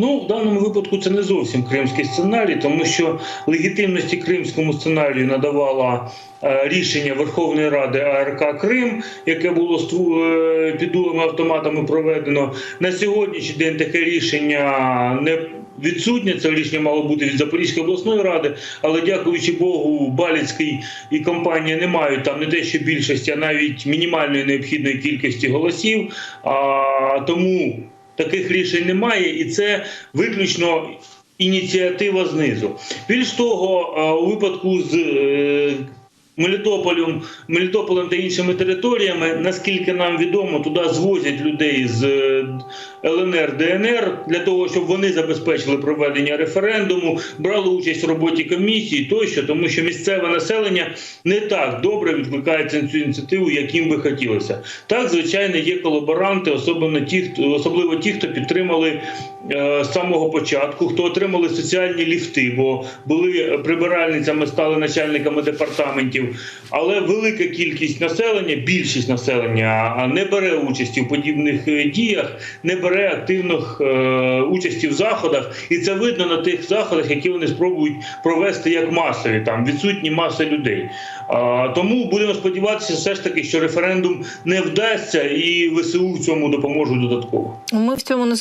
Ну, в даному випадку це не зовсім кримський сценарій, тому що легітимності кримському сценарію надавала е, рішення Верховної Ради АРК Крим, яке було е, під дулами автоматами проведено. На сьогоднішній день таке рішення не відсутнє. Це рішення мало бути від Запорізької обласної ради, але дякуючи Богу, Баліцький і компанія не мають там не те, що більшості, а навіть мінімальної необхідної кількості голосів. А тому таких рішень немає, і це виключно ініціатива знизу. Більш того, е, у випадку з е, Мелітополем, Мелітополем та іншими територіями, наскільки нам відомо, туди звозять людей з е, ЛНР, ДНР для того, щоб вони забезпечили проведення референдуму, брали участь в роботі комісії тощо, тому що місцеве населення не так добре відкликається на цю ініціативу, як їм би хотілося. Так, звичайно, є колаборанти, особливо ті, хто особливо ті, хто підтримали е, з самого початку, хто отримали соціальні ліфти, бо були прибиральницями, стали начальниками департаментів. Але велика кількість населення, більшість населення не бере участі в подібних е, діях, не бере активних е, участі в заходах, і це видно на тих заходах, які вони спробують провести як масові. Там відсутні маси людей. Тому будемо сподіватися, все ж таки, що референдум не вдасться, і ВСУ в цьому допоможуть додатково. Ми в цьому не